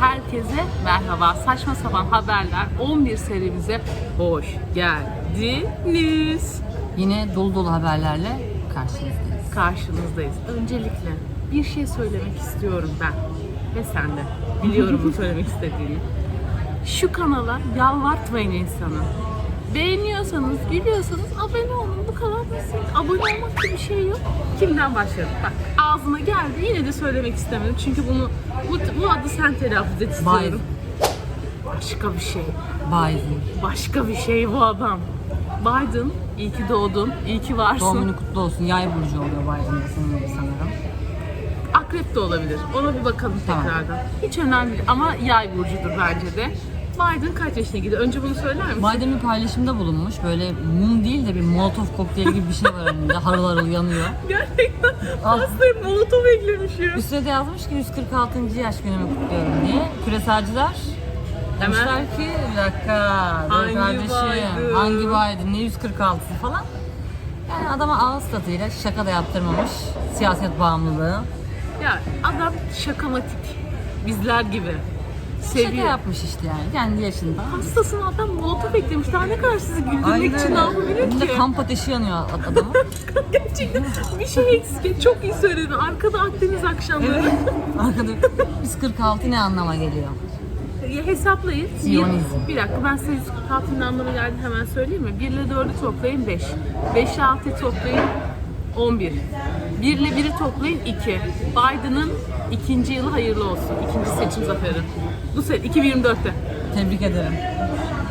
herkese merhaba. Saçma sapan haberler 11 serimize hoş geldiniz. Yine dolu dolu haberlerle karşınızdayız. Karşınızdayız. Öncelikle bir şey söylemek istiyorum ben ve sen de. Biliyorum bu söylemek istediğini. Şu kanala yalvartmayın insanı. Beğeniyorsanız, gülüyorsanız abone olun. Bu kadar basit. Abone olmak gibi bir şey yok. Kimden başlayalım? Bak ağzıma geldi. Yine de söylemek istemedim. Çünkü bunu bu, bu adı sen telaffuz et istiyorum. Başka bir şey. Biden. Başka bir şey bu adam. Biden, iyi ki doğdun, iyi ki varsın. Doğum günü kutlu olsun. Yay burcu oluyor Biden'da sanırım. sanırım. Akrep de olabilir. Ona bir bakalım Tamam. tekrardan. Hiç önemli değil ama yay burcudur bence de. Biden kaç yaşına gidiyor? Önce bunu söyler misin? Biden bir paylaşımda bulunmuş. Böyle mum değil de bir molotov kokteyli gibi bir şey var önünde. Harıl harıl yanıyor. Gerçekten Ah. hastayım molotov eklemiş ya. Üstüne de yazmış ki 146. yaş günümü kutluyorum diye. Küreselciler Hemen. demişler ki bir dakika dur Hangi kardeşim Biden? hangi Biden ne 146'sı falan. Yani adama ağız tadıyla şaka da yaptırmamış. Siyaset bağımlılığı. Ya adam şakamatik. Bizler gibi. Şaka Seviyor. yapmış işte yani kendi yaşında. Hastasın adam molotov eklemiş. Daha ne kadar sizi güldürmek için ne yapabilir ki? kamp ateşi yanıyor ad- adamın. Gerçekten bir şey eksik. Çok iyi söyledin. Arkada Akdeniz akşamları. Arkada 146 ne anlama geliyor? Ya hesaplayın. Siyonizm. Bir, bir dakika ben size 146'nın anlamı geldi hemen söyleyeyim mi? 1 ile 4'ü toplayın 5. 5 ile 6'yı toplayın 11. 1 ile 1'i toplayın 2. Biden'ın ikinci yılı hayırlı olsun. İkinci seçim zaferi. Bu sene 2024'te. Tebrik ederim.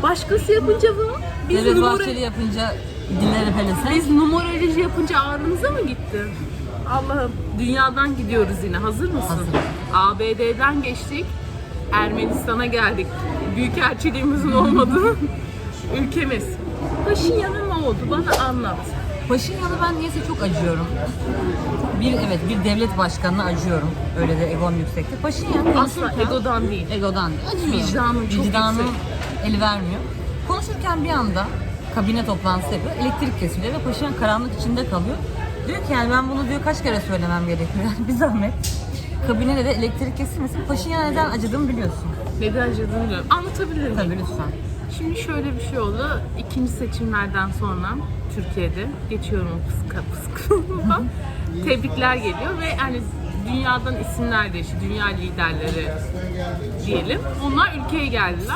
Başkası yapınca bu. Biz, Devlet numara, Bahçeli yapınca dilleri pelese. biz numaroloji yapınca ağrınıza mı gitti? Allah'ım dünyadan gidiyoruz yine. Hazır mısın? Hazırım. ABD'den geçtik. Ermenistan'a geldik. Büyükelçiliğimizin olmadığı ülkemiz. Paşinyan'ın ne oldu? Bana anlat. Paşinyan'a ben niyeyse çok acıyorum. Bir evet bir devlet başkanına acıyorum. Öyle de egom yüksekte. Paşinyan Asla konuşurken- egodan değil. Egodan değil. Acımıyor. Vicdanın çok Vicdanın yüksek. eli vermiyor. Konuşurken bir anda kabine toplantısı yapıyor. Elektrik kesiliyor ve Paşinyan karanlık içinde kalıyor. Diyor ki yani ben bunu diyor kaç kere söylemem gerekiyor. Yani bir zahmet. Kabinede de elektrik kesilmesin. Paşinyan'a neden acıdığımı biliyorsun. Neden acıdığını bilmiyorum. Anlatabilir miyim? Tabii lütfen. Şimdi şöyle bir şey oldu. İkinci seçimlerden sonra Türkiye'de geçiyorum fıska fıska. Tebrikler geliyor ve yani dünyadan isimler değişti. Dünya liderleri diyelim. Onlar ülkeye geldiler.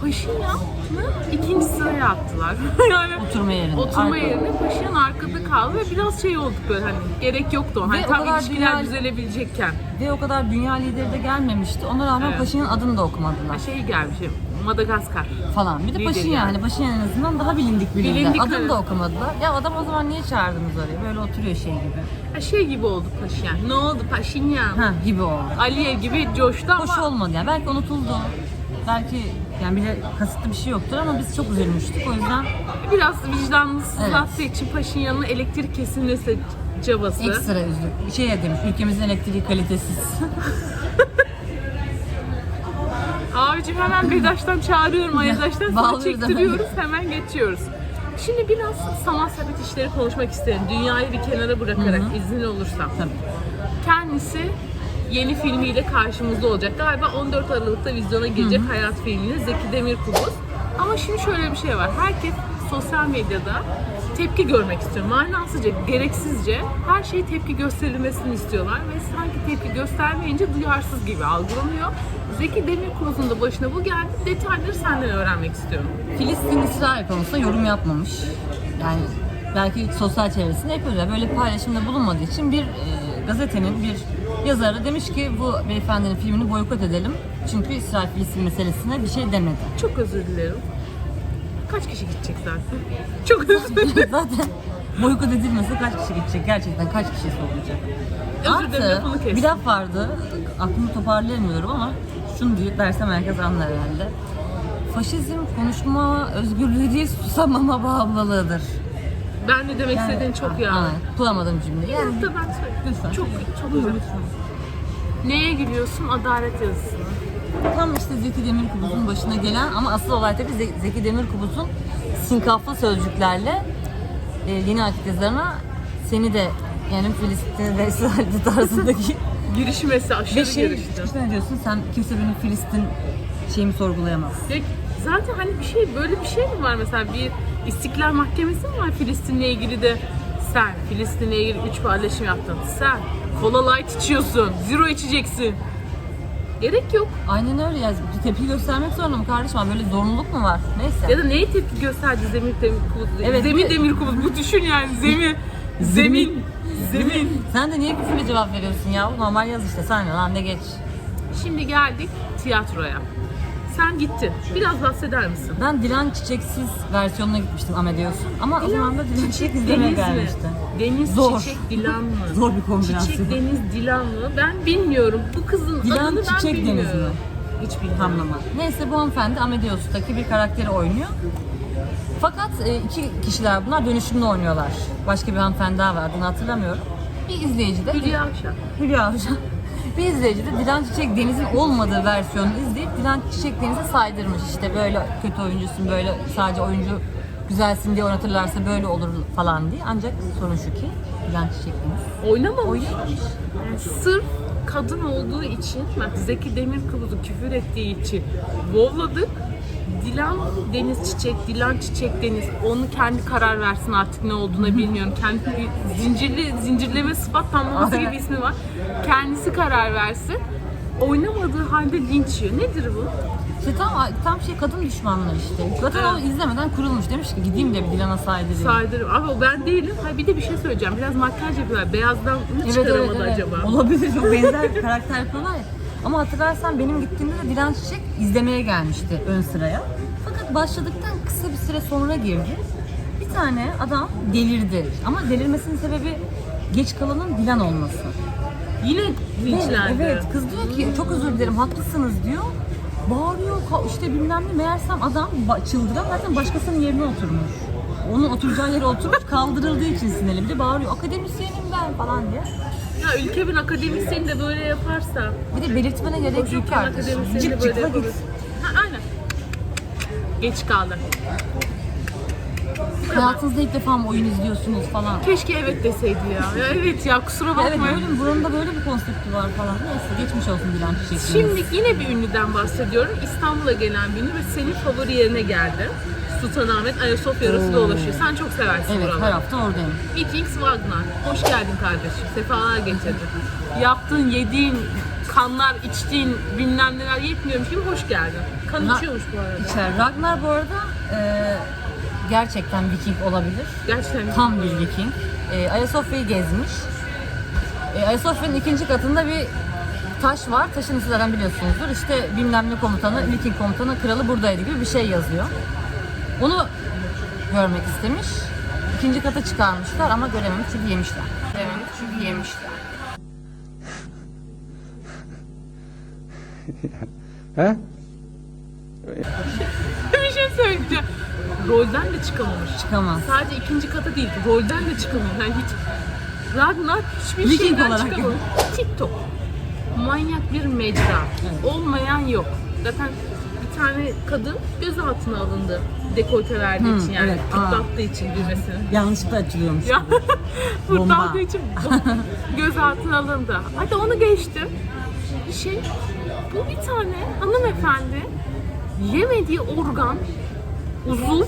Paşinyan'ı ikinci sıraya attılar. yani Oturma yerine. oturma Arka- yerine Paşinyan arkada kaldı ve biraz şey olduk böyle hani gerek yoktu. Hani Ve tam ilişkiler dünya- düzelebilecekken. Ve o kadar dünya lideri de gelmemişti. Ona rağmen Evet. Paşinyan adını da okumadılar Şey gelmiş Madagaskar. falan. Bir de Lider Paşinyan yani. hani Paşinyan en azından daha bilindik bilindi. Bilindik, Adını evet. da okumadılar. Ya adam o zaman niye çağırdınız oraya? Böyle oturuyor şey gibi. Ha, şey gibi oldu Paşinyan. Ne oldu Paşinyan? Ha gibi oldu. Aliyev gibi coştu ama Hoş olmadı yani. Belki unutuldu. Belki yani bile kasıtlı bir şey yoktur ama biz çok üzülmüştük. O yüzden biraz vicdanını sızlattığı için Paşinyan'ın elektrik kesilmesi cabası. ekstra. Bir şey demiş, ülkemizin elektriği kalitesiz. Abicim hemen Bedaş'tan çağırıyorum, Ayadaş'tan sonra çektiriyoruz, hemen geçiyoruz. Şimdi biraz sanat sepet işleri konuşmak isterim. Dünyayı bir kenara bırakarak izin olursa. Tabii. Kendisi yeni filmiyle karşımızda olacak. Galiba 14 Aralık'ta vizyona girecek Hayat filmini Zeki Demirkubuz. Ama şimdi şöyle bir şey var. Herkes sosyal medyada tepki görmek istiyor. Manasızca, gereksizce her şeye tepki gösterilmesini istiyorlar ve sanki tepki göstermeyince duyarsız gibi algılanıyor. Zeki Demirkubuz'un da başına bu geldi. Detayları senden öğrenmek istiyorum. Filistin-İsrail konusunda yorum yapmamış. Yani belki sosyal çevresinde yapıyorlar. Böyle paylaşımda bulunmadığı için bir e, gazetenin bir yazarı demiş ki bu beyefendinin filmini boykot edelim. Çünkü İsrail-Filistin meselesine bir şey demedi. Çok özür dilerim. Kaç kişi gidecek zaten? Çok özür dilerim. Zaten boykot edilmese kaç kişi gidecek? Gerçekten kaç kişi sorulacak? Özür dilerim, Artı lafını kestim. bir laf vardı. Aklımı toparlayamıyorum ama şunu diye dersem herkes anlar herhalde. Faşizm konuşma özgürlüğü değil susamama bağımlılığıdır. Ben de demek istediğini çok iyi anladım. Evet, bulamadım cümleyi. Yani ben söyleyeyim. Lütfen. Çok, çok özür Neye gülüyorsun? Adalet yazısına. Tam işte Zeki Demirkubuz'un başına gelen ama asıl olay tabii Ze- Zeki Demirkubuz'un sinkaflı sözcüklerle e, yeni aşk yazarına seni de yani Filistin ve İsrail'de tarzındaki girişmesi aşırı Ve şey, girişti. ne diyorsun sen kimse benim Filistin şeyimi sorgulayamaz. Ya zaten hani bir şey böyle bir şey mi var mesela bir İstiklal Mahkemesi mi var Filistin'le ilgili de sen Filistin'le ilgili üç paylaşım yaptın. Sen Cola Light içiyorsun. Zero içeceksin. Gerek yok. Aynen öyle ya. Bir tepki göstermek zorunda mı kardeşim? Böyle zorunluluk mu var? Neyse. Ya da neye tepki gösterdi Zemir Demir Kubuz? Evet, Zemir bir- Demir Kubuz. Bu düşün yani Zemir. Zemin. Zemin. Sen de niye küfürle cevap veriyorsun ya? Normal yaz işte. Sen ne lan de geç. Şimdi geldik tiyatroya. Sen gittin. Biraz bahseder misin? Ben Dilan Çiçeksiz versiyonuna gitmiştim Amadeus'un. Ama o zaman da Dilan Çiçek izlemeye mi? gelmişti. Deniz Zor. Çiçek Dilan mı? Zor bir kombinasyon. Çiçek Deniz Dilan mı? Ben bilmiyorum. Bu kızın Dilan adını ben Çiçek bilmiyorum. Deniz mi? Hiç bilmiyorum. Neyse bu hanımefendi Amadeus'taki bir karakteri oynuyor. Fakat e, iki kişiler bunlar dönüşümlü oynuyorlar. Başka bir hanımefendi daha var adını hatırlamıyorum. Bir izleyici de Hülya Avşar. Hülya Avşar. Bir izleyici de Dilan Çiçek Deniz'in olmadığı versiyonunu izleyip Dilan Çiçek Deniz'e saydırmış. İşte böyle kötü oyuncusun, böyle sadece oyuncu güzelsin diye oynatırlarsa böyle olur falan diye. Ancak sorun şu ki Dilan Çiçek Deniz Oynamamış. oynamamış. Yani sırf kadın olduğu için, bak Zeki Demirkubuz'u küfür ettiği için vovladık. Dilan Deniz Çiçek, Dilan Çiçek Deniz. Onu kendi karar versin artık ne olduğunu bilmiyorum. Kendi bir zincirli zincirleme sıfat tamlaması gibi ismi var. Kendisi karar versin. Oynamadığı halde linç yiyor. Nedir bu? İşte tam, tam şey kadın düşmanlığı işte. Zaten o Evet. izlemeden kurulmuş. Demiş ki gideyim de bir Dilan'a saydırayım. Saydırım. Ama o ben değilim. Ha bir de bir şey söyleyeceğim. Biraz makyaj yapıyorlar. Beyazdan mı çıkaramadı acaba? Olabilir. Çok benzer karakter yapıyorlar ya. Ama hatırlarsan benim gittiğimde de Dilan Çiçek izlemeye gelmişti ön sıraya. Fakat başladıktan kısa bir süre sonra girdi. Bir tane adam delirdi. Ama delirmesinin sebebi geç kalanın Dilan olması. Yine Evet, linçlendi. evet. Kız diyor ki çok özür dilerim haklısınız diyor. Bağırıyor işte bilmem ne meğersem adam çıldıran zaten başkasının yerine oturmuş. Onun oturacağı yere oturmuş kaldırıldığı için sinirli. Bir de bağırıyor akademisyenim ben falan diye. Ya ülkemin akademisyeni de böyle yaparsa. Bir de belirtmene gerek yok böyle cıkla yapar. git. Ha aynen. Geç kaldı. Hayatınızda ilk defa mı oyun izliyorsunuz falan. Keşke evet deseydi ya. ya evet ya kusura Evet bakmayın. böyle buranın da böyle bir konsepti var falan. Neyse geçmiş olsun Dilan Çiçek. Şimdi yine bir ünlüden bahsediyorum. İstanbul'a gelen bir ünlü ve senin favori yerine geldi. Sultanahmet Ayasofya arası dolaşıyor. Sen çok seversin Evet her buraları. hafta oradayım. Vikings Wagner. Hoş geldin kardeşim. Sefalar getirdin. Yaptığın, yediğin, kanlar, içtiğin bilmem neler yetmiyormuş gibi hoş geldin. Kan Ha- içiyormuş bu arada. İçer. Ragnar bu arada e, gerçekten Viking olabilir. Gerçekten Tam bir Viking. E, Ayasofya'yı gezmiş. E, Ayasofya'nın ikinci katında bir taş var. Taşın ismi zaten biliyorsunuzdur. İşte bilmem ne komutanı, Viking komutanı, kralı buradaydı gibi bir şey yazıyor. Onu görmek istemiş. İkinci kata çıkarmışlar ama görememiş çünkü yemişler. Görememiş çünkü yemişler. He? bir şey söyleyeceğim. Rolden de çıkamamış. Çıkamaz. Sadece ikinci kata değil, rolden de çıkamamış. Yani hiç Ragnar hiçbir Viking şeyden olarak. çıkamamış. TikTok. Manyak bir mecra. Olmayan yok. Zaten bir tane kadın gözaltına alındı. Dekolte verdiği Hı, için yani evet. Aa. pırtlattığı için düğmesini. Yanlışlıkla açılıyormuş. Ya Bomba. pırtlattığı için gözaltına alındı. Hadi onu geçtim. Şey, bu bir tane hanımefendi yemediği organ, uzuv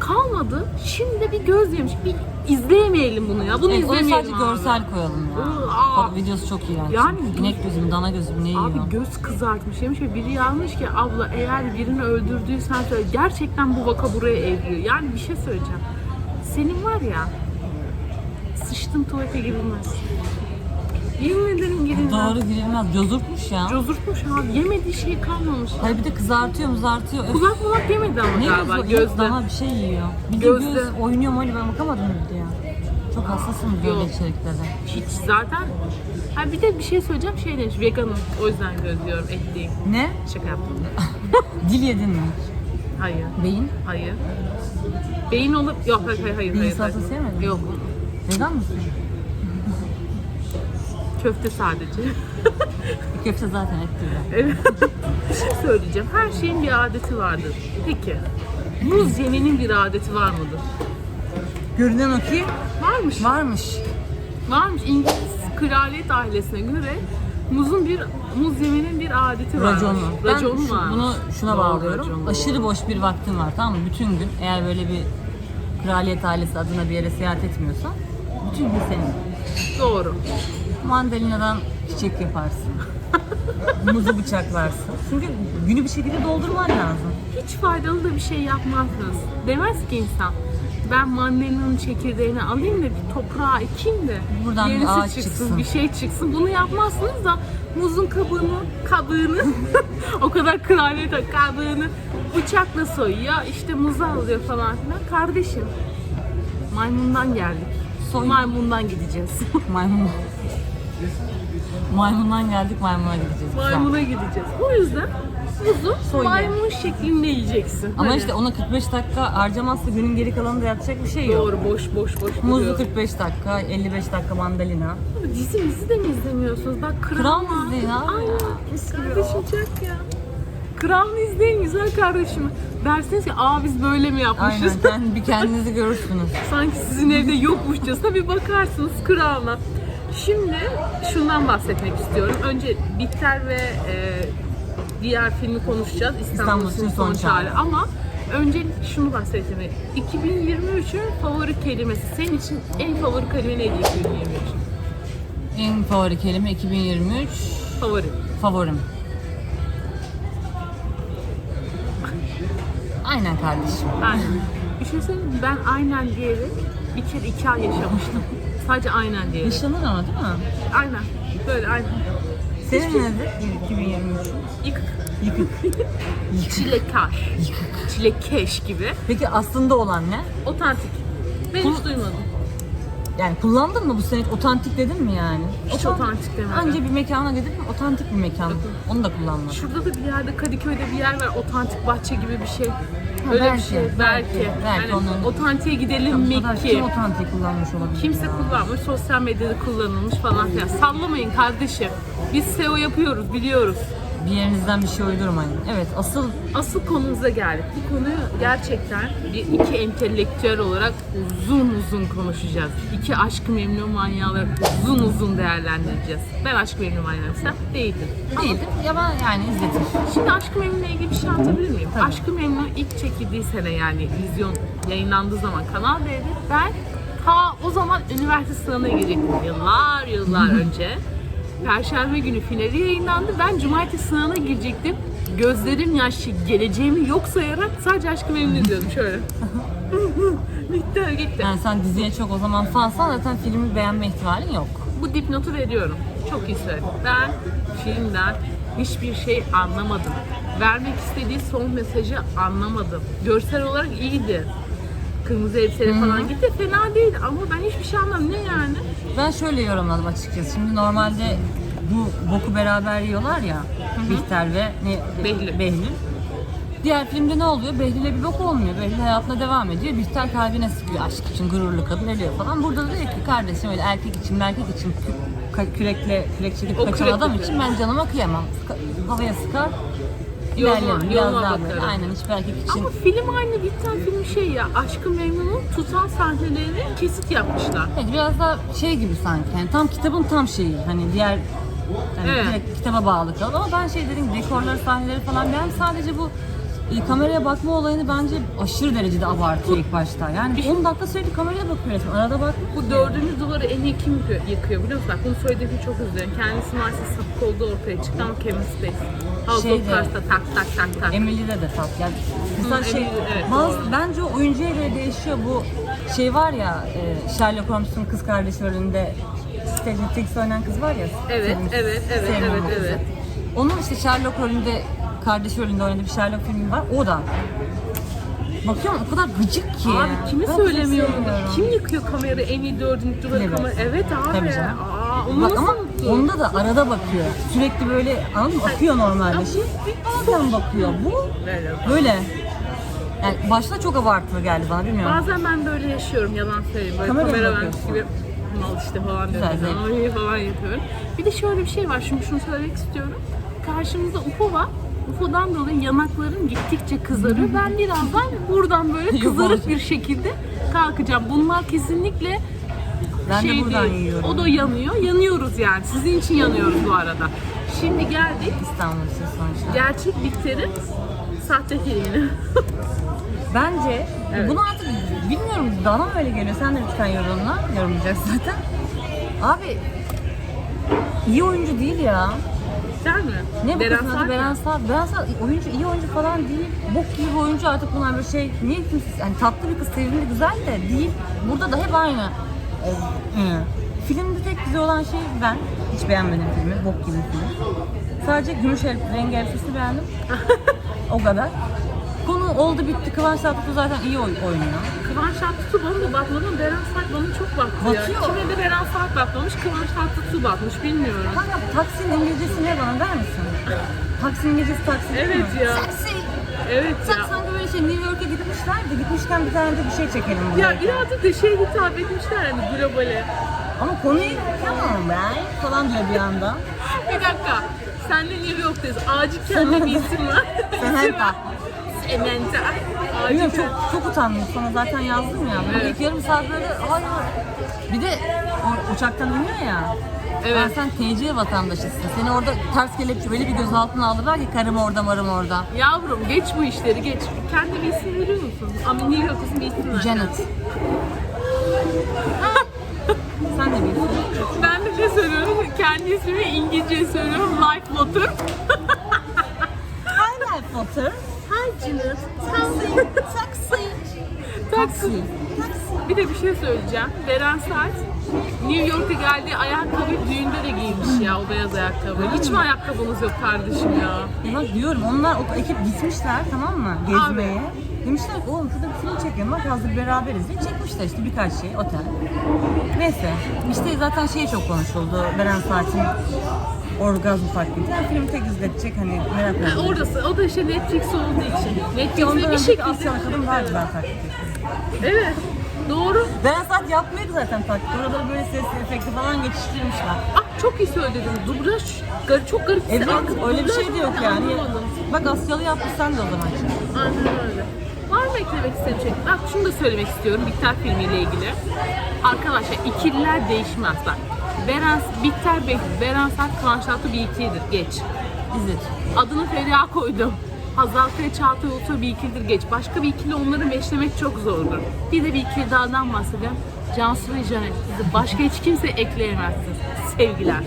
kalmadı. Şimdi bir göz yemiş. Bir izleyemeyelim bunu ya. Bunu Evet, onu izlemeyelim sadece abi. görsel koyalım ya. Aa. Videosu çok iğrenç. Yani- İnek gözü mü, dana gözü mü ne yiyor? Abi göz kızartmış yemiş ve biri yazmış ki abla eğer birini öldürdüysen söyle. Gerçekten bu vaka buraya evriyor. Yani bir şey söyleyeceğim. Senin var ya sıçtın tuvalete girilmez. Yemin ederim girilmez. Doğru girilmez. Cozurtmuş ya. Cozurtmuş abi. Yemediği şey kalmamış. Hayır bir de kızartıyor muzartıyor. Öf. Kulak mulak yemedi ama Ne galiba gözde. Daha bir şey yiyor. Bir de Gözde. göz oynuyor mu öyle ben bakamadım bir de ya. Çok hassasım böyle içeriklere. Hiç zaten. Ha bir de bir şey söyleyeceğim şey demiş veganım o yüzden göz diyorum et değil. Ne? Şaka yaptım. Dil yedin mi? Hayır. Beyin? Hayır. Beyin olup yok hayır hayır hayır. Beyin hayır, salatası yemedin mi? Yok. Vegan mısın? Köfte sadece. Köfte zaten de. Evet. bir şey söyleyeceğim. Her şeyin bir adeti vardır. Peki. Muz yemenin bir adeti var mıdır? Görünen o ki Varmış. varmış. Varmış. İngiliz kraliyet ailesine göre muzun bir muz yemenin bir adeti var. Raconu. Ben Raconu şu- var. bunu şuna Doğru, bağlıyorum. raconu. Aşırı boş bir vaktin var tamam mı? Bütün gün eğer böyle bir kraliyet ailesi adına bir yere seyahat etmiyorsan bütün gün senin. Doğru. Mandalinadan çiçek yaparsın. Muzu bıçaklarsın. Çünkü günü bir şekilde doldurman lazım. Hiç faydalı da bir şey yapmazsınız. Demez ki insan. Ben mandalina'nın çekirdeğini alayım da bir toprağa ekeyim de Buradan bir yenisi ağaç çıksın, çıksın. bir şey çıksın. Bunu yapmazsınız da muzun kabuğunu, kabuğunu o kadar kraliyet kabuğunu bıçakla soyuyor. işte muzu alıyor falan filan. Kardeşim maymundan geldik. Soy- Maymundan gideceğiz. Maymun. Maymundan geldik maymuna gideceğiz. Maymuna gideceğiz. O yüzden ye. maymun şeklinde yiyeceksin. Ama Hani işte ona 45 dakika harcamazsa günün geri kalanında yapacak bir şey yok. Doğru boş boş boş Muzlu duruyor. 45 dakika, 55 dakika mandalina. Dizi mizi de mi izlemiyorsunuz? Bak Kral, Kral var. izleyin abi Aynen. Kardeşim çok ya. Kral izleyin güzel kardeşim. Dersiniz ki aa biz böyle mi yapmışız? Aynen, kend- bir kendinizi görürsünüz. Sanki sizin evde yokmuşçasına bir bakarsınız kralına. Şimdi şundan bahsetmek istiyorum. Önce Bihter ve e, diğer filmi konuşacağız. İstanbul, İstanbul son çare. Ama öncelikle şunu bahsetmek. 2023'ün favori kelimesi. Senin için en favori kelime neydi 2023? En favori kelime 2023 Favori. favorim. Aynen kardeşim. Aynen. Bir şey söyleyeyim mi? Ben aynen diyerek bir kere iki ay yaşamıştım. Sadece aynen diyerek. Yaşanır ama değil mi? Aynen. Böyle aynen. Senin nedir 2023? Yıkık. Yıkık. Çilekar. Çilekeş gibi. Peki aslında olan ne? Otantik. Ben hiç duymadım. Yani kullandın mı bu sene? Otantik dedin mi yani? Hiç Otan- otantik demedim. Anca bir mekana gidip otantik bir mekan. Onu da kullanmadım. Şurada da bir yerde Kadıköy'de bir yer var. Otantik bahçe gibi bir şey. Öyle belki, bir şey. belki, Belki. belki Yani otantiğe gidelim kadar Mekki. Kim otantik kullanmış olabilir Kimse ya? kullanmış, sosyal medyada kullanılmış falan filan. Sallamayın kardeşim. Biz SEO yapıyoruz, biliyoruz. Bir yerinizden bir şey uydurmayın. Evet asıl Asıl konumuza geldik. Bu konuyu gerçekten bir iki entelektüel olarak uzun uzun konuşacağız. İki aşk-ı memnun manyağı olarak uzun uzun değerlendireceğiz. Ben aşk-ı memnun manyağım, sen değildin. değildim ya ben yani izletim. Şimdi Aşk-ı Memnun'la ilgili bir şey anlatabilir miyim? Tabii. Aşk-ı Memnun ilk çekildiği sene yani vizyon yayınlandığı zaman Kanal D'de ben ta o zaman üniversite sınavına girecektim yıllar yıllar önce. Perşembe günü finali yayınlandı. Ben cumartesi sınavına girecektim. Gözlerim yaşlı, geleceğimi yok sayarak sadece Aşk-ı Memnun izliyordum şöyle. Bitti, gitti. Yani sen diziye çok o zaman fansan zaten filmi beğenme ihtimalin yok. Bu dipnotu veriyorum. Çok iyi söyledin. Ben filmden hiçbir şey anlamadım. Vermek istediği son mesajı anlamadım. Görsel olarak iyiydi. Kırmızı elbiseli falan gitti. Fena değildi ama ben hiçbir şey anlamadım. Ne yani? Ben şöyle yorumladım açıkçası. Şimdi normalde bu boku beraber yiyorlar ya. Bihter ve ne? Behlül. Behlül. Diğer filmde ne oluyor? Behlül'e bir bok olmuyor. Behlül hayatına devam ediyor. Bihter kalbine sıkıyor aşk için gururlu kadın ölüyor falan. Burada da diyor ki kardeşim öyle erkek için erkek için kü- ka- kürekle kürek çekip O kaçan kürek adam için ben canıma kıyamam. Sıka- havaya sıkar. Yoluna- İlerlerim. Biraz yoluna daha bakarım. böyle. Aynen hiçbir erkek için. Ama film aynı biten film şey ya. Aşkı Memnun'un tutan sahnelerini kesit yapmışlar. Evet biraz da şey gibi sanki. Yani tam kitabın tam şeyi. Hani diğer yani Evet. direkt kitaba bağlı kalır. Ama ben şey dedim dekorları, sahneleri falan ben sadece bu e, kameraya bakma olayını bence aşırı derecede abartıyor ilk başta. Yani 10 dakika sürekli kameraya bakıyor resmen. Arada bak. Bu dördüncü duvarı en iyi kim yıkıyor biliyor musun? Bak bunu söylediğim için çok üzülüyorum. Kendisi maalesef sapık olduğu ortaya çıktı ama Kevin Spacey. House Şeyde- of Cards'ta tak tak tak tak. Emily'de de tat. Yani mesela Hı, şey, Emily, evet, bazı, doğru. bence oyuncuya göre değişiyor. Bu şey var ya e, Sherlock Holmes'un kız kardeşi rolünde Stranger Things oynayan kız var ya. Evet, sevimsiz, evet, evet, sevmem evet, evet. Onun işte Sherlock rolünde kardeş rolünde oynadığı bir Sherlock filmi var. O da. Bakıyorum o kadar gıcık ki. Abi kimi Ben söylemiyorum? sevmiyorum. Kim yıkıyor kamerayı en iyi dördüncü duvarı Evet. kamera? Evet abi. Tabii canım. Aa, onu Bak nasıl ama unuttun? onda da arada bakıyor. Sürekli böyle anladın mı? Akıyor normalde. Şimdi bazen bakıyor. Bu Böyle. böyle. Yani başta çok abartılı geldi bana bilmiyorum. Bazen ben böyle yaşıyorum yalan söyleyeyim. Böyle Kameraya mı kamera bakıyorsun? gibi mal işte falan Güzel, diyorum. zevk. Ay falan yapıyorum. Bir de şöyle bir şey var. Şimdi şunu söylemek istiyorum. Karşımızda UFO var. UFO'dan dolayı yanaklarım gittikçe kızarıyor. Ben birazdan buradan böyle kızarık bir şekilde kalkacağım. Bunlar kesinlikle Ben de şey buradan değil. yiyorum. O da yanıyor. Yanıyoruz yani. Sizin için yanıyoruz bu arada. Şimdi geldik İstanbul sonuçta. gerçek Bihter'in sahte filmine. Bence Evet. bunu artık bilmiyorum bana mı öyle geliyor? Sen de lütfen yorumla. Yorumlayacaksın zaten. Abi iyi oyuncu değil ya. Değil mi? Ne Beren Saat Beren? Saat. Beren Saat oyuncu iyi oyuncu falan değil. Bok gibi oyuncu artık bunlar böyle şey. Niye kimse yani tatlı bir kız sevimli güzel de değil. Burada da hep aynı. Ee, hı. Filmde tek güzel olan şey ben. Hiç beğenmedim filmi. Bok gibi film. Sadece gümüş el, rengi elbisesini beğendim. o kadar. Konu oldu bitti. Kıvanç Tatlıtuğ zaten iyi oy- oynuyor. Kıvanç Tatlıtuğ bana da bakmadı ama Beren Saat bana çok baktı ya. Bakıyor. Kime de Beren Saat bakmamış, Kıvanç Tatlıtuğ bakmış bilmiyorum. Kanka Taksim İngilizcesi ne bana der misin? Taksim İngilizcesi Taksim değil Evet mi? ya. Taksi. Evet Sen ya. sanki böyle şey New York'a gitmişler de gitmişken bir tane de bir şey çekelim buraya. Ya birazcık da şey hitap etmişler hani globale. Ama konuyu tamam ben falan diyor bir anda. Bir dakika. Senle New York'tayız. Acil kendi bir isim var. Samantha. Samantha. Acil Bilmiyorum çok, çok utandım sana zaten yazdım ya. Böyle Evet. ilk yarım saat böyle hayır. Bir de o uçaktan iniyor ya. Evet. Ben sen TC vatandaşısın. Seni orada ters kelepçe böyle bir gözaltına aldılar ki karım orada marım orada. Yavrum geç bu işleri geç. Kendi bir isim veriyor musun? Ama New York'tasın bir isim ver. Janet. sen de bilirsin. Ben de ne söylüyorum? Kendi ismimi İngilizce söylüyorum. Life Lotter. Life Potter. Taksi. Taksi. Taksi. Bir de bir şey söyleyeceğim. Beren Saat New York'a geldiği ayakkabı düğünde de giymiş ya o beyaz ayakkabı. Hiç mi ayakkabınız yok kardeşim ya? Ya bak diyorum onlar o ekip gitmişler tamam mı gezmeye. Demişler ki oğlum şurada bir film çekelim bak hazır beraberiz diye çekmişler işte birkaç şey otel. Neyse işte zaten şey çok konuşuldu Beren Saat'in orgazm taklidi. Yani film tek izletecek hani merak Yani ettim. orası, o da işte Netflix olduğu için. Netflix'te bir şekilde... Asyalı kadın güzel taklit etti. Evet, doğru. Beren Saat yapmıyor ki zaten taklit. Oraları böyle ses efekti falan geçiştirmişler. Ah çok iyi söyledin. Dublaj gar- çok garip. Evet Arka- öyle bir şey de yok yani. Anlamadım. Bak Asyalı yaptı sen de o zaman. Aynen öyle. Var mı eklemek istediğim şey? Bak şunu da söylemek istiyorum Bihter filmiyle ilgili. Arkadaşlar ikililer değişmez bak. Beren, Bihter Bey, Beren Saat Kıvanç Tatlı bir ikilidir. Geç. İzzet. Adını Feriha koydum. Hazal Kaya Çağatay Ulusoy bir ikilidir geç. Başka bir ikili onları meşlemek çok zordur. Bir de bir ikili dağdan bahsedeyim. Cansu ve Janet. Sizi başka hiç kimse ekleyemezsiniz. Sevgiler.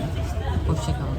Hoşçakalın.